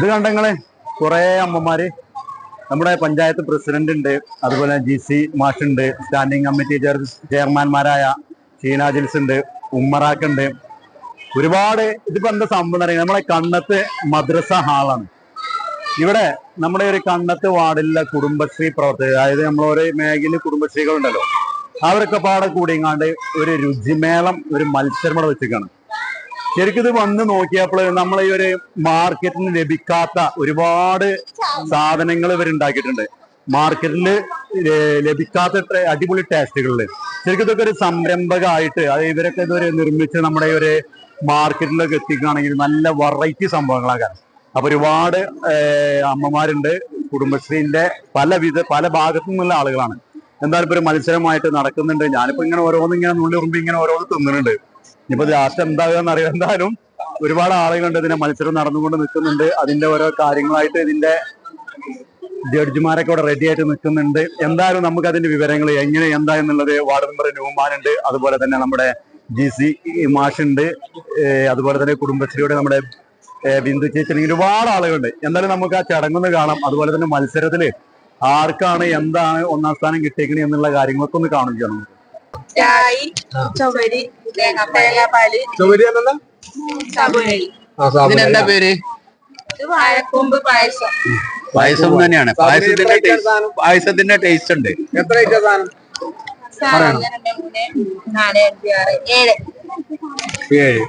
ഇത് കണ്ടങ്ങളെ കുറേ അമ്മമാര് നമ്മുടെ പഞ്ചായത്ത് പ്രസിഡന്റ് ഉണ്ട് അതുപോലെ ജി സി മാഷുണ്ട് സ്റ്റാൻഡിംഗ് കമ്മിറ്റി ചെയർ ചെയർമാൻമാരായ ഷീന ജിൽസ് ഉണ്ട് ഉമ്മറാക്ക് ഉണ്ട്. ഒരുപാട് ഇതിപ്പോ എന്താ സംഭവം പറയുന്നത് നമ്മളെ കണ്ണത്ത് മദ്രസ ഹാളാണ്. ഇവിടെ നമ്മുടെ ഒരു കണ്ണത്ത് വാർഡിലെ കുടുംബശ്രീ പ്രവർത്തകർ അതായത് നമ്മളൊരു മേഖലയിൽ കുടുംബശ്രീകളുണ്ടല്ലോ അവരൊക്കെ പാടെ കൂടിയങ്ങാണ്ട് ഒരു രുചിമേളം ഒരു മത്സരം ഇവിടെ വെച്ചിരിക്കുകയാണ്. ശരിക്കും ഇത് വന്ന് നോക്കിയപ്പോൾ നമ്മൾ ഈ ഒരു മാർക്കറ്റിന് ലഭിക്കാത്ത ഒരുപാട് സാധനങ്ങൾ ഇവർ ഉണ്ടാക്കിയിട്ടുണ്ട് മാർക്കറ്റിൽ ലഭിക്കാത്ത അടിപൊളി ടേസ്റ്റുകളിൽ ശരിക്കും ഇതൊക്കെ ഒരു സംരംഭകമായിട്ട് അത് ഇവരൊക്കെ ഇതൊരു നിർമ്മിച്ച് നമ്മുടെ ഒരു മാർക്കറ്റിലൊക്കെ എത്തിക്കുകയാണെങ്കിൽ നല്ല വെറൈറ്റി സംഭവങ്ങളാകാൻ അപ്പൊ ഒരുപാട് അമ്മമാരുണ്ട് കുടുംബശ്രീന്റെ പല വിധ പല ഭാഗത്തു നിന്നുള്ള ആളുകളാണ്. എന്തായാലും ഒരു മത്സരമായിട്ട് നടക്കുന്നുണ്ട്. ഞാനിപ്പോ ഇങ്ങനെ ഓരോന്നും ഇങ്ങനെ നുള്ളി ഉറുമ്പി ഇങ്ങനെ ഓരോന്ന് തിന്നുന്നുണ്ട് ഇനിയിപ്പോ ലാസ്റ്റ് എന്താകുക അറിയാം എന്തായാലും ഒരുപാട് ആളുകളുണ്ട് ഇതിന്റെ മത്സരം നടന്നുകൊണ്ട് നിൽക്കുന്നുണ്ട്. അതിന്റെ ഓരോ കാര്യങ്ങളായിട്ട് ഇതിന്റെ ജഡ്ജിമാരൊക്കെ ഇവിടെ റെഡി ആയിട്ട് നിൽക്കുന്നുണ്ട്. എന്തായാലും നമുക്ക് അതിന്റെ വിവരങ്ങൾ എങ്ങനെ എന്താ എന്നുള്ളത് വാർഡ് മെമ്പർ ന്യൂമാൻ ഉണ്ട്. അതുപോലെ തന്നെ നമ്മുടെ ജി സി മാഷ് ഉണ്ട് അതുപോലെ തന്നെ കുടുംബശ്രീയുടെ നമ്മുടെ ബിന്ദു ചേച്ചി അല്ലെങ്കിൽ ഒരുപാട് ആളുകളുണ്ട്. എന്തായാലും നമുക്ക് ആ ചടങ്ങൊന്ന് കാണാം. അതുപോലെ തന്നെ മത്സരത്തിൽ ആർക്കാണ് എന്താണ് ഒന്നാം സ്ഥാനം കിട്ടിയേക്കണേ എന്നുള്ള കാര്യങ്ങളൊക്കെ ഒന്ന് കാണുകയാണ് നമുക്ക്. തേങ്ങാപ്പാൽ. ചുവരി അല്ലല്ലോ സാബുനരി. ആ. ഇതിനെന്താ പേര്? ഇത് വാഴക്കൊമ്പ് പായസം. പായസം തന്നെയാണ്. പായസത്തിന്റെ ടേസ്റ്റ് പായസത്തിന്റെ ടേസ്റ്റ് ഉണ്ട്. എത്ര ഐറ്റം സാധനം? സാധനം രണ്ട് മൂന്ന് നാല് അഞ്ച് ആറ് ഏഴ്. ഏഴ്.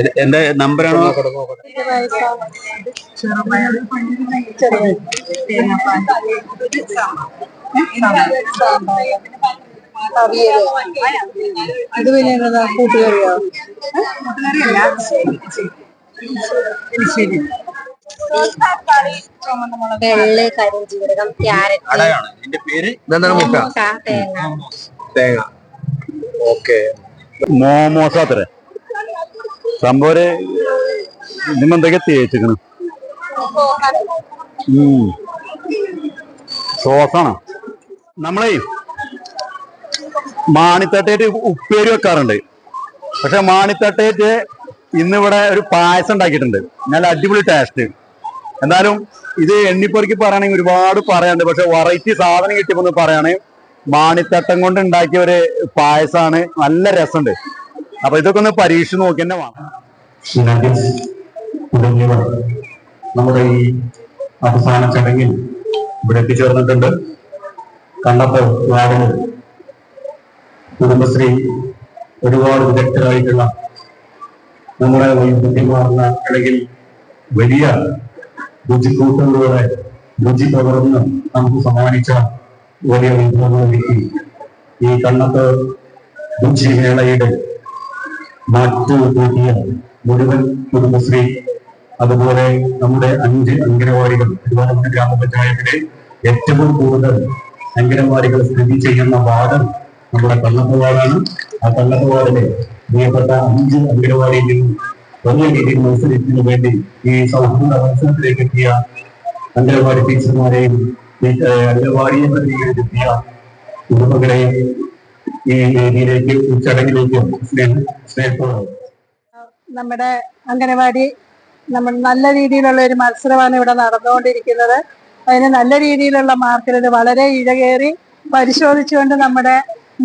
ഇത് എന്റെ നമ്പറാണോ? നോക്കട്ടെ നോക്കട്ടെ ഇത് ചെറുപയർ ചെറുപയർ തേങ്ങാപ്പാൽ. അവിയൽ ഇത് പിന്നെ എന്നതാ കൂട്ടുകറിയോ വെള്ളി കരിഞ്ചീരകം ക്യാരറ്റ്. തേങ്ങ. തേങ്ങ. ഓക്കെ. മോമോസ് അത്ര സംഭവം ഇതിന് എന്തൊക്കെ തേച്ചിക്കണ് സോസാണ്? നമ്മളെ മാണിത്തട്ടേറ്റ് ഉപ്പേരി വെക്കാറുണ്ട്. പക്ഷെ മാണിത്തട്ടേറ്റ് ഇന്നിവിടെ ഒരു പായസം ഉണ്ടാക്കിയിട്ടുണ്ട്. നല്ല അടിപൊളി ടേസ്റ്റ് എന്തായാലും ഇത് എണ്ണിപ്പൊറുക്കി പറയുകയാണെങ്കിൽ ഒരുപാട് പറയാനുണ്ട്. പക്ഷെ വെറൈറ്റി സാധനം കിട്ടിയപ്പോ ഒന്ന് പറയുകയാണെങ്കിൽ മാണിത്തട്ടം കൊണ്ട് ഉണ്ടാക്കിയ ഒരു പായസമാണ് നല്ല രസമുണ്ട്. അപ്പൊ ഇതൊക്കെ ഒന്ന് പരീക്ഷിച്ച് നോക്കി തന്നെ വേണം നമ്മുടെ ഈ അവസാന ചടങ്ങിൽ ഇവിടെ എത്തിച്ചേർന്നിട്ടുണ്ട് കണ്ടപ്പോൾ വാർഡിന് കുടുംബശ്രീ ഒരുപാട് വിദഗ്ധരായിട്ടുള്ള നമ്മുടെ വൈദ്യുതിമാർന്ന ഇടയിൽ വലിയ രുചിക്കൂട്ടുകളോടെ രുചി പകർന്ന് നമുക്ക് സമ്മാനിച്ച വലിയ വിഭവങ്ങളിലേക്ക് ഈ കണ്ണത്ത് രുചിമേളയുടെ മാറ്റു കൂട്ടിയ മുഴുവൻ കുടുംബശ്രീ അതുപോലെ നമ്മുടെ അഞ്ച് അംഗനവാടികൾ തിരുവനന്തപുരം ഗ്രാമപഞ്ചായത്തിലെ ഏറ്റവും കൂടുതൽ അംഗനവാടികൾ സ്ഥിതി ചെയ്യുന്ന വാർഡ് നമ്മുടെ കള്ളപ്പ് വാർഡാണ് ആ കള്ളപ്പ് വാർഡിലെ പ്രിയപ്പെട്ട അഞ്ച് അംഗനവാടിയിലും വലിയ രീതിയിൽ മത്സരത്തിന് വേണ്ടി ഈ സൗഹൃദ മത്സരത്തിലേക്ക് എത്തിയ അംഗനവാടി ടീച്ചർമാരെയും അംഗനവാടിയെ പ്രതികരിച്ചെത്തിയ കുടുംബങ്ങളെയും ഈ രീതിയിലേക്ക് ചടങ്ങിലേക്ക് സ്നേഹ സ്നേഹത്തോടെ. നമ്മുടെ അംഗനവാടി നമ്മൾ നല്ല രീതിയിലുള്ള ഒരു മത്സരമാണ് ഇവിടെ നടന്നുകൊണ്ടിരിക്കുന്നത്. അതിന് നല്ല രീതിയിലുള്ള മാർക്കിന് വളരെ ഇഴകേറി പരിശോധിച്ചുകൊണ്ട് നമ്മുടെ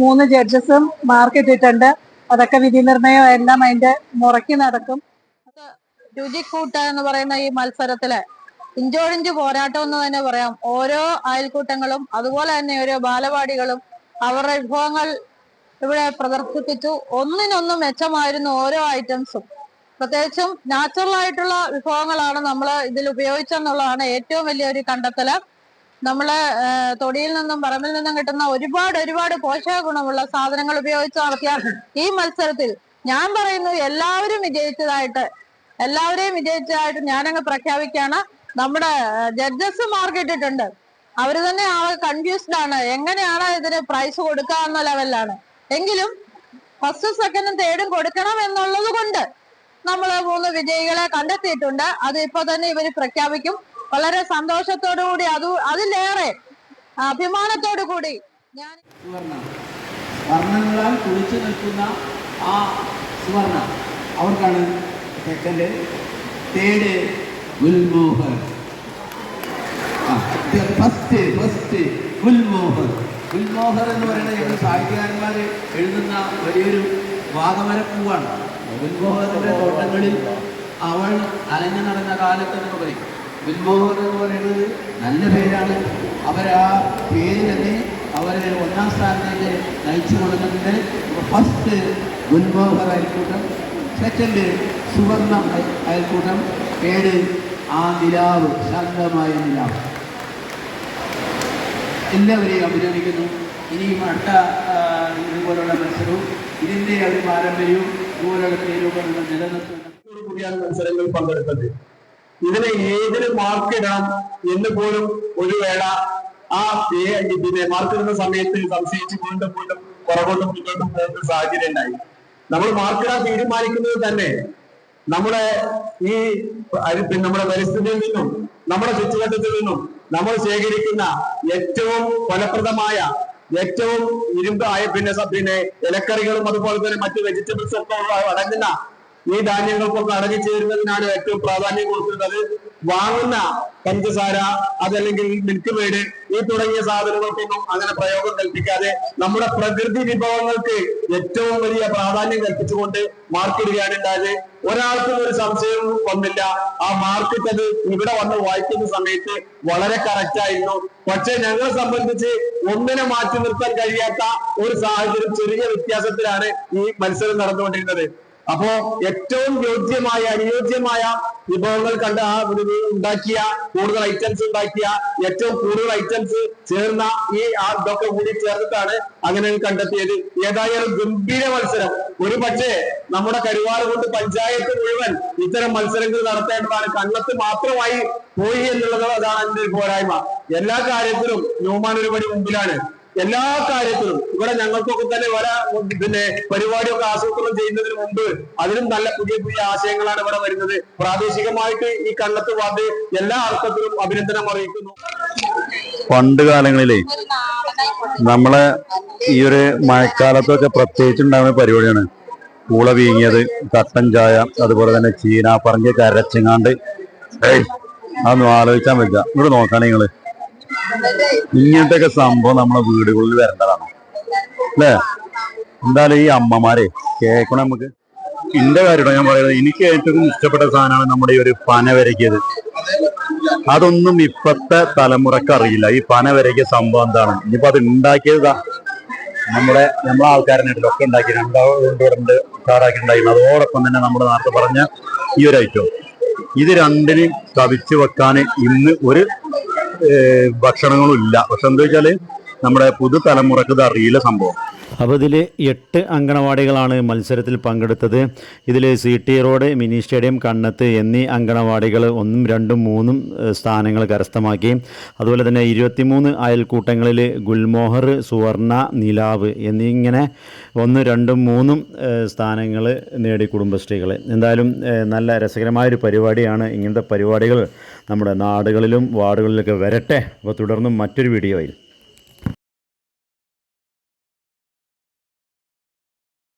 മൂന്ന് ജഡ്ജസും മാർക്ക് ഇട്ടിട്ടുണ്ട്. അതൊക്കെ വിധി നിർണയം എല്ലാം അതിന്റെ മുറയ്ക്ക് നടക്കും. രുചി കൂട്ട എന്ന് പറയുന്ന ഈ മത്സരത്തിൽ ഇഞ്ചോടിഞ്ച് പോരാട്ടം എന്ന് തന്നെ പറയാം. ഓരോ അയൽക്കൂട്ടങ്ങളും അതുപോലെ തന്നെ ഓരോ ബാലവാടികളും അവരുടെ വിഭവങ്ങൾ ഇവിടെ പ്രദർശിപ്പിച്ചു. ഒന്നിനൊന്നും മെച്ചമായിരുന്നു ഓരോ ഐറ്റംസും. പ്രത്യേകിച്ചും നാച്ചുറൽ ആയിട്ടുള്ള വിഭവങ്ങളാണ് നമ്മൾ ഇതിൽ ഉപയോഗിച്ചെന്നുള്ളതാണ് ഏറ്റവും വലിയൊരു കണ്ടെത്തൽ. നമ്മൾ തൊടിയിൽ നിന്നും പറമ്പിൽ നിന്നും കിട്ടുന്ന ഒരുപാട് ഒരുപാട് പോഷക ഗുണമുള്ള സാധനങ്ങൾ ഉപയോഗിച്ച് നടത്തിയ ഈ മത്സരത്തിൽ ഞാൻ പറയുന്നു എല്ലാവരും വിജയിച്ചതായിട്ട് എല്ലാവരെയും വിജയിച്ചതായിട്ട് ഞാനങ്ങ് പ്രഖ്യാപിക്കുകയാണ്. നമ്മുടെ ജഡ്ജസ് മാർക്കിട്ടിട്ടുണ്ട് അവർ തന്നെ ആ കൺഫ്യൂസ്ഡ് ആണ്. എങ്ങനെയാണ് ഇതിന് പ്രൈസ് കൊടുക്കുക എന്ന ലെവലിലാണ് എങ്കിലും ഫസ്റ്റ് സെക്കൻഡും തേർഡും കൊടുക്കണം എന്നുള്ളത് കൊണ്ട് നമ്മൾ മൂന്ന് വിജയികളെ കണ്ടെത്തിയിട്ടുണ്ട്. അത് ഇപ്പൊ തന്നെ ഇവർ പ്രഖ്യാപിക്കും. വളരെ സന്തോഷത്തോടു കൂടി അത് അതിലേറെ അഭിമാനത്തോടു കൂടി ഞാൻ വർണങ്ങളാൽ കുളിച്ചു നിൽക്കുന്ന ആ സുവർണ. അവർക്കാണ് second third Gulmohar. First first Gulmohar. Gulmohar എന്ന് പറയുന്നത് ഞങ്ങൾ സാഹിത്യകാരന്മാർ എഴുതുന്ന വലിയൊരു വാദമരപ്പൂവാണ് ഗുൽമോഹറിന്റെ തോട്ടങ്ങളിൽ അവൾ അലഞ്ഞു നടന്ന കാലത്ത് എന്ന് പറയും. ഗുൽമോഹർ എന്ന് പറയുന്നത് നല്ല പേരാണ്. അവരാ പേര് തന്നെ അവരെ ഒന്നാം സ്ഥാനത്തേക്ക് നയിച്ചു കൊടുക്കുന്നുണ്ട്. ഫസ്റ്റ് ഗുൽമോഹർ അയൽക്കൂട്ടം സെക്കൻഡ് സുവർണ അയ- അയൽക്കൂട്ടം പേര് ആ നിലാവ് ശാന്തമായ നിലാവ്. എല്ലാവരെയും അഭിനന്ദിക്കുന്നു. ഇനിയും അടുത്ത ഇതുപോലുള്ള മത്സരവും ഇതിന്റെ ഒരു പാരമ്പര്യവും ഇതുപോലുള്ള പേരുകൾ നിലനിർത്തുന്നു കൂടിയാണ് മത്സരങ്ങൾ പങ്കെടുത്തത്. ഇതിന് ഏതിന് മാർക്ക് ഇടണം എന്ന് പോലും ഒരു വേള ആ പിന്നെ മാർക്ക് ഇടുന്ന സമയത്ത് സംശയിച്ച് വീണ്ടും വീണ്ടും പുറകോട്ടും മുന്നോട്ടും പോകുന്ന സാഹചര്യം ഉണ്ടായി. നമ്മൾ മാർക്കിടാൻ തീരുമാനിക്കുന്നത് തന്നെ നമ്മുടെ ഈ നമ്മുടെ പരിസ്ഥിതിയിൽ നിന്നും നമ്മുടെ ചുറ്റുവട്ടത്തിൽ നിന്നും നമ്മൾ ശേഖരിക്കുന്ന ഏറ്റവും ഫലപ്രദമായ ഏറ്റവും ഇരുമ്പായ പിന്നെ പിന്നെ ഇലക്കറികളും അതുപോലെ തന്നെ മറ്റു വെജിറ്റബിൾസ് ഒക്കെ അടങ്ങുന്ന ഈ ധാന്യങ്ങൾക്കൊക്കെ അടങ്ങി ചേരുന്നതിനാണ് ഏറ്റവും പ്രാധാന്യം കൊടുക്കുന്നത് വാങ്ങുന്ന പഞ്ചസാര അതല്ലെങ്കിൽ മിൽക്ക് മേഡ് ഈ തുടങ്ങിയ സാധനങ്ങൾക്കൊന്നും അങ്ങനെ പ്രയോഗം കൽപ്പിക്കാതെ നമ്മുടെ പ്രകൃതി വിഭവങ്ങൾക്ക് ഏറ്റവും വലിയ പ്രാധാന്യം കൽപ്പിച്ചുകൊണ്ട് മാർക്കിടുകയാണ് ഉണ്ടായത്. ഒരാൾക്കും ഒരു സംശയവും വന്നില്ല. ആ മാർക്കിട്ടത് ഇവിടെ വന്ന് വായിക്കുന്ന സമയത്ത് വളരെ കറക്റ്റ് ആയിരുന്നു. പക്ഷെ ഞങ്ങളെ സംബന്ധിച്ച് ഒന്നിനെ മാറ്റി നിർത്താൻ കഴിയാത്ത ഒരു സാഹചര്യം ചെറിയ വ്യത്യാസത്തിലാണ് ഈ മത്സരം നടന്നുകൊണ്ടിരുന്നത്. അപ്പോ ഏറ്റവും യോഗ്യമായ അനുയോജ്യമായ വിഭവങ്ങൾ കണ്ട് ആ ഉണ്ടാക്കിയ കൂടുതൽ ഐറ്റംസ് ഉണ്ടാക്കിയ ഏറ്റവും കൂടുതൽ ഐറ്റംസ് ചേർന്ന ഈ ആ ഇതൊക്കെ കൂടി ചേർന്നിട്ടാണ് അങ്ങനെ കണ്ടെത്തിയത്. ഏതായാലും ഗംഭീര മത്സരം. ഒരു പക്ഷേ നമ്മുടെ കരുവാറ് കൊണ്ട് പഞ്ചായത്ത് മുഴുവൻ ഇത്തരം മത്സരങ്ങൾ നടത്തേണ്ടതാണ്. കണ്ണത്ത് മാത്രമായി പോയി എന്നുള്ളത് അതാണ് അതിന്റെ പോരായ്മ. എല്ലാ കാര്യത്തിലും ന്യൂമാൻ ഒരുപടി മുമ്പിലാണ്. എല്ലാ കാര്യത്തിലും. ഇവിടെ ഞങ്ങൾക്കൊക്കെ തന്നെ പല പിന്നെ പരിപാടിയൊക്കെ ആസൂത്രണം ചെയ്യുന്നതിന് മുമ്പ് അതിലും നല്ല പുതിയ പുതിയ ആശയങ്ങളാണ് ഇവിടെ വരുന്നത്. പ്രാദേശികമായിട്ട് ഈ കണ്ണത്ത് വാർഡ് എല്ലാ അർത്ഥത്തിലും അഭിനന്ദനം അറിയിക്കുന്നു. പണ്ട് കാലങ്ങളിലെ നമ്മളെ ഈ ഒരു മഴക്കാലത്തൊക്കെ പ്രത്യേകിച്ച് ഉണ്ടാകുന്ന പരിപാടിയാണ്. പൂള വീങ്ങിയത് കട്ടൻ ചായ അതുപോലെ തന്നെ ചീന പറങ്കിയൊക്കെ കരച്ചെങ്ങാണ്ട് അതൊന്നും ആലോചിക്കാൻ പറ്റില്ല. ഇവിടെ നോക്കാണ് നിങ്ങൾ. ഇങ്ങനത്തെ ഒക്കെ സംഭവം നമ്മളെ വീടുകളിൽ വരേണ്ടതാണ്. അല്ലേ? എന്തായാലും ഈ അമ്മമാരെ കേൾക്കണം നമുക്ക്. എന്റെ കാര്യമാണ് ഞാൻ പറയുന്നത്. എനിക്ക് ഏറ്റവും ഇഷ്ടപ്പെട്ട സാധനമാണ് നമ്മുടെ ഈ ഒരു പന വരയ്ക്കിയത്. അതൊന്നും ഇപ്പത്തെ തലമുറയ്ക്ക് അറിയില്ല. ഈ പന വരയ്ക്കിയ സംഭവം എന്താണ്? ഇനിയിപ്പോ അത് ഉണ്ടാക്കിയതാ. നമ്മുടെ നമ്മളെ ആൾക്കാരനായിട്ട് ഒക്കെ ഉണ്ടാക്കി രണ്ടാണ്ട് ഉഷാറാക്കി ഉണ്ടായിരുന്നു അതോടൊപ്പം തന്നെ നമ്മുടെ നേരത്തെ പറഞ്ഞ ഈ ഒരു ഐറ്റം ഇത് രണ്ടിനും കവിച്ചു വെക്കാൻ ഇന്ന് ഒരു ഭക്ഷണങ്ങളും ഇല്ല. പക്ഷെ എന്താ വെച്ചാൽ നമ്മുടെ പുതുതലമുറക്ക് ഇത് അറിയില്ല സംഭവം. അപ്പോൾ ഇതിൽ എട്ട് അങ്കണവാടികളാണ് മത്സരത്തിൽ പങ്കെടുത്തത്. ഇതിൽ C T road mini stadium Kannath എന്നീ അങ്കണവാടികൾ ഒന്നും രണ്ടും മൂന്നും സ്ഥാനങ്ങൾ കരസ്ഥമാക്കി. അതുപോലെ തന്നെ ഇരുപത്തിമൂന്ന് അയൽക്കൂട്ടങ്ങളിൽ ഗുൽമോഹർ സുവർണ നിലാവ് എന്നിങ്ങനെ ഒന്ന് രണ്ടും മൂന്നും സ്ഥാനങ്ങൾ നേടി കുടുംബശ്രീകൾ എന്തായാലും നല്ല രസകരമായൊരു പരിപാടിയാണ് ഇങ്ങനത്തെ പരിപാടികൾ നമ്മുടെ നാടുകളിലും വാർഡുകളിലൊക്കെ വരട്ടെ. അപ്പോൾ തുടർന്നും മറ്റൊരു വീഡിയോയിൽ.